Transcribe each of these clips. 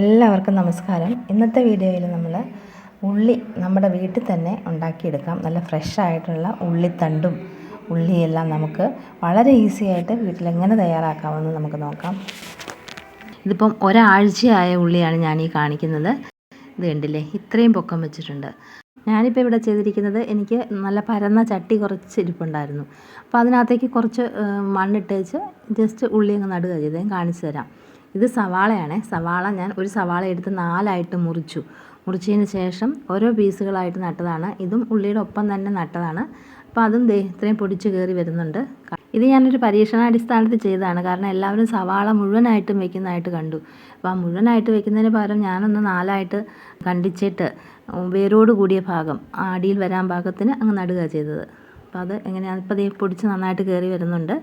എല്ലാവർക്കും നമസ്കാരം. ഇന്നത്തെ വീഡിയോയിൽ നമ്മൾ ഉള്ളി നമ്മുടെ വീട്ടിൽ തന്നെ ഉണ്ടാക്കിയെടുക്കാം. നല്ല ഫ്രഷ് ആയിട്ടുള്ള ഉള്ളിത്തണ്ടും ഉള്ളിയെല്ലാം നമുക്ക് വളരെ ഈസി ആയിട്ട് വീട്ടിൽ എങ്ങനെ തയ്യാറാക്കാമെന്ന് നമുക്ക് നോക്കാം. ഇതിപ്പം ഒരാഴ്ചയായ ഉള്ളിയാണ് ഞാൻ ഈ കാണിക്കുന്നത്. ഇത് കണ്ടില്ലേ? ഇത്രയും പൊക്കം വെച്ചിട്ടുണ്ട്. ഞാനിപ്പോൾ ഇവിടെ ചെയ്തിരിക്കുന്നത് എനിക്ക് നല്ല പരന്ന ചട്ടി കുറച്ച് ഇരിപ്പുണ്ടായിരുന്നു. അപ്പോൾ അതിനകത്തേക്ക് കുറച്ച് മണ്ണിട്ട് മണ്ണിട്ടേച്ച് ജസ്റ്റ് ഉള്ളി അങ്ങ് നടുക ചെയ്ത്. ഞാൻ കാണിച്ചു തരാം. ഇത് സവാളയാണ്. സവാള ഞാൻ ഒരു സവാള എടുത്ത് നാലായിട്ട് മുറിച്ചു. മുറിച്ചതിന് ശേഷം ഓരോ പീസുകളായിട്ട് നട്ടതാണ്. ഇതും ഉള്ളിയുടെ ഒപ്പം തന്നെ നട്ടതാണ്. അപ്പോൾ അതും ദേ പൊടിച്ച് കയറി വരുന്നുണ്ട്. ഇത് ഞാനൊരു പരീക്ഷണാടിസ്ഥാനത്തിൽ ചെയ്തതാണ്. കാരണം എല്ലാവരും സവാള മുഴുവനായിട്ടും വെക്കുന്നതായിട്ട് കണ്ടു. അപ്പോൾ ആ മുഴുവനായിട്ട് വെക്കുന്നതിന് പകരം ഞാനൊന്ന് നാലായിട്ട് കണ്ടിച്ചിട്ട് വേരോട് കൂടിയ ഭാഗം അടിയിൽ വരാൻ പാകത്തിന് അങ്ങ് നടുക ചെയ്തത്. അപ്പോൾ അത് എങ്ങനെയാണ് ഇപ്പോൾ ദേ പൊടിച്ച് നന്നായിട്ട് കയറി വരുന്നുണ്ട്.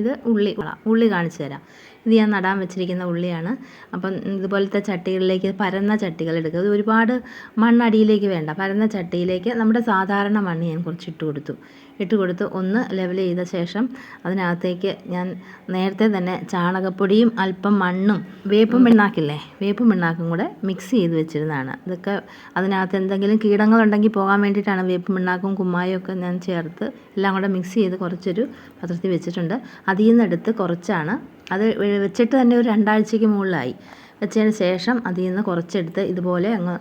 ഇത് ഉള്ളി ഉള്ളി കാണിച്ചു തരാം. ഇത് ഞാൻ നടാൻ വെച്ചിരിക്കുന്ന ഉള്ളിയാണ്. അപ്പം ഇതുപോലത്തെ ചട്ടികളിലേക്ക് പരന്ന ചട്ടികൾ എടുക്കുക. ഇത് ഒരുപാട് മണ്ണടിയിലേക്ക് വേണ്ട പരന്ന ചട്ടിയിലേക്ക് നമ്മുടെ സാധാരണ മണ്ണ് ഞാൻ കുറച്ച് ഇട്ട് കൊടുത്തു. ഇട്ട് കൊടുത്ത് ഒന്ന് ലെവൽ ചെയ്ത ശേഷം അതിനകത്തേക്ക് ഞാൻ നേരത്തെ തന്നെ ചാണകപ്പൊടിയും അല്പം മണ്ണും വേപ്പും പിണ്ണാക്കില്ലേ? വേപ്പും പിണ്ണാക്കും കൂടെ മിക്സ് ചെയ്ത് വെച്ചിരുന്നതാണ്. ഇതൊക്കെ അതിനകത്ത് എന്തെങ്കിലും കീടങ്ങളുണ്ടെങ്കിൽ പോകാൻ വേണ്ടിയിട്ടാണ് വേപ്പും പിണ്ണാക്കും കുമ്മായും ഒക്കെ ഞാൻ ചേർത്ത് എല്ലാം കൂടെ മിക്സ് ചെയ്ത് കുറച്ചൊരു പത്രത്തിൽ വെച്ചിട്ടുണ്ട്. അതിൽ നിന്നെടുത്ത് കുറച്ചാണ് അത് വെച്ചിട്ട് തന്നെ ഒരു രണ്ടാഴ്ചയ്ക്ക് മുകളിലായി. വെച്ചതിന് ശേഷം അതിൽ നിന്ന് കുറച്ചെടുത്ത് ഇതുപോലെ അങ്ങ്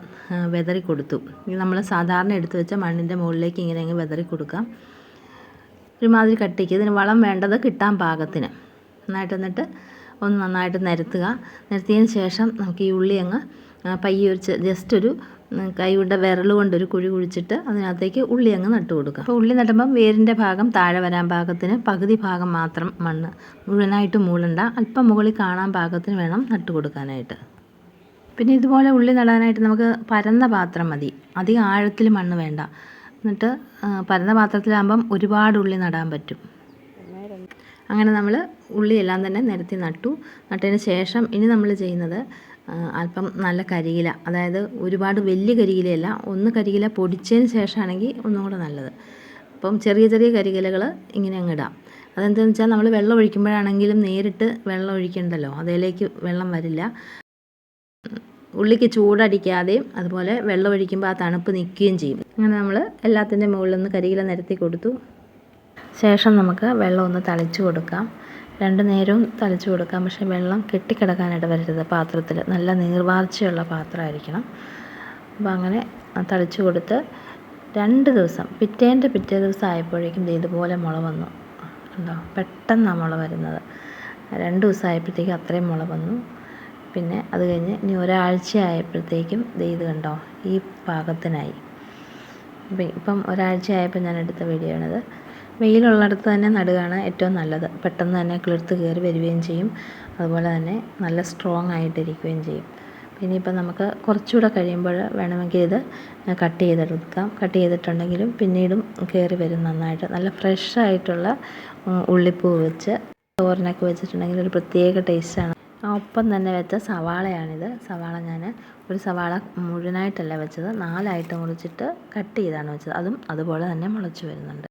വിതറി കൊടുത്തു. നമ്മൾ സാധാരണ എടുത്ത് വെച്ച മണ്ണിന്റെ മുകളിലേക്ക് ഇങ്ങനെ അങ്ങ് വെതറി കൊടുക്കാം. ഒരുമാതിരി കട്ടിക്ക്. ഇതിന് വളം വേണ്ടത് കിട്ടാൻ പാകത്തിന്. നന്നായിട്ട് എന്നിട്ട് ഒന്ന് നന്നായിട്ട് നിരത്തുക. നിരത്തിയതിന് ശേഷം നമുക്ക് ഈ ഉള്ളി അങ്ങ് പയ്യൊരിച്ച് ജസ്റ്റ് ഒരു കൈയുടെ വിരൽ കൊണ്ടൊരു കുഴി കുഴിച്ചിട്ട് അതിനകത്തേക്ക് ഉള്ളി അങ്ങ് നട്ടു കൊടുക്കുക. അപ്പോൾ ഉള്ളി നട്ടുമ്പം വേരിന്റെ ഭാഗം താഴെ വരാൻ പാകത്തിന് പകുതി ഭാഗം മാത്രം മണ്ണ് മുഴുവനായിട്ട് മൂളണ്ട അല്പം മുകളിൽ കാണാൻ പാകത്തിന് വേണം നട്ടു കൊടുക്കാനായിട്ട്. പിന്നെ ഇതുപോലെ ഉള്ളി നടാനായിട്ട് നമുക്ക് പരന്ന പാത്രം മതി. അധികം ആഴത്തിൽ മണ്ണ് വേണ്ട. എന്നിട്ട് പരന്ന പാത്രത്തിലാകുമ്പം ഒരുപാട് ഉള്ളി നടാൻ പറ്റും. അങ്ങനെ നമ്മൾ ഉള്ളിയെല്ലാം തന്നെ നിരത്തി നട്ടു. നട്ടതിന് ശേഷം ഇനി നമ്മൾ ചെയ്യുന്നത് അല്പം നല്ല കരിയില. അതായത് ഒരുപാട് വലിയ കരിയിലയല്ല ഒന്ന് കരിയില പൊടിച്ചതിന് ശേഷമാണെങ്കിൽ ഒന്നും കൂടെ നല്ലത്. അപ്പം ചെറിയ ചെറിയ കരിയിലകൾ ഇങ്ങനെ അങ്ങ് ഇടാം. അതെന്താണെന്ന് വെച്ചാൽ നമ്മൾ വെള്ളം ഒഴിക്കുമ്പോഴാണെങ്കിലും നേരിട്ട് വെള്ളം ഒഴിക്കണ്ടല്ലോ അതിലേക്ക് വെള്ളം വരില്ല. ഉള്ളിക്ക് ചൂടടിക്കാതെയും അതുപോലെ വെള്ളം ഒഴിക്കുമ്പോൾ ആ തണുപ്പ് നിൽക്കുകയും ചെയ്യും. അങ്ങനെ നമ്മൾ എല്ലാത്തിന്റെ മുകളിൽ നിന്ന് കരിയില നിരത്തി കൊടുത്തു. ശേഷം നമുക്ക് വെള്ളം ഒന്ന് തളിച്ചു കൊടുക്കാം. രണ്ട് നേരവും തളിച്ചു കൊടുക്കാം. പക്ഷേ വെള്ളം കെട്ടിക്കിടക്കാനായിട്ട് വരരുത് പാത്രത്തിൽ നല്ല നീർവാർച്ചയുള്ള പാത്രമായിരിക്കണം. അപ്പോൾ അങ്ങനെ തളിച്ചു കൊടുത്ത് രണ്ട് ദിവസം പിറ്റേന്റെ പിറ്റേ ദിവസം ആയപ്പോഴേക്കും ഇതുപോലെ മുള വന്നു. ഉണ്ടോ പെട്ടെന്നാണ് മുള വരുന്നത്. രണ്ട് ദിവസം ആയപ്പോഴത്തേക്കും അത്രയും മുള വന്നു. പിന്നെ അത് കഴിഞ്ഞ് ഇനി ഒരാഴ്ച ആയപ്പോഴത്തേക്കും ഇത് കണ്ടോ? ഈ പാകത്തിനായി. ഇപ്പം ഒരാഴ്ച ആയപ്പോൾ ഞാൻ എടുത്ത വീഡിയോ ആണിത് വെയിലുള്ളിടത്ത് തന്നെ നടുകയാണ് ഏറ്റവും നല്ലത്. പെട്ടെന്ന് തന്നെ കിളിർത്ത് കയറി വരികയും ചെയ്യും. അതുപോലെ തന്നെ നല്ല സ്ട്രോങ് ആയിട്ടിരിക്കുകയും ചെയ്യും. പിന്നെ ഇപ്പം നമുക്ക് കുറച്ചുകൂടെ കഴിയുമ്പോൾ വേണമെങ്കിൽ ഇത് കട്ട് ചെയ്തെടുക്കാം. കട്ട് ചെയ്തിട്ടുണ്ടെങ്കിലും പിന്നീടും കയറി വരും നന്നായിട്ട്. നല്ല ഫ്രഷ് ആയിട്ടുള്ള ഉള്ളിപ്പൂ വെച്ച് തോരനൊക്കെ വെച്ചിട്ടുണ്ടെങ്കിൽ ഒരു പ്രത്യേക ടേസ്റ്റാണ് ഒപ്പം തന്നെ വെച്ച സവാളയാണിത്. സവാള ഞാൻ ഒരു സവാള മുഴുവനായിട്ടല്ല വെച്ചത്. നാലായിട്ട് മുറിച്ചിട്ട് കട്ട് ചെയ്താണ് വെച്ചത്. അതും അതുപോലെ തന്നെ മുളച്ച് വരുന്നുണ്ട്.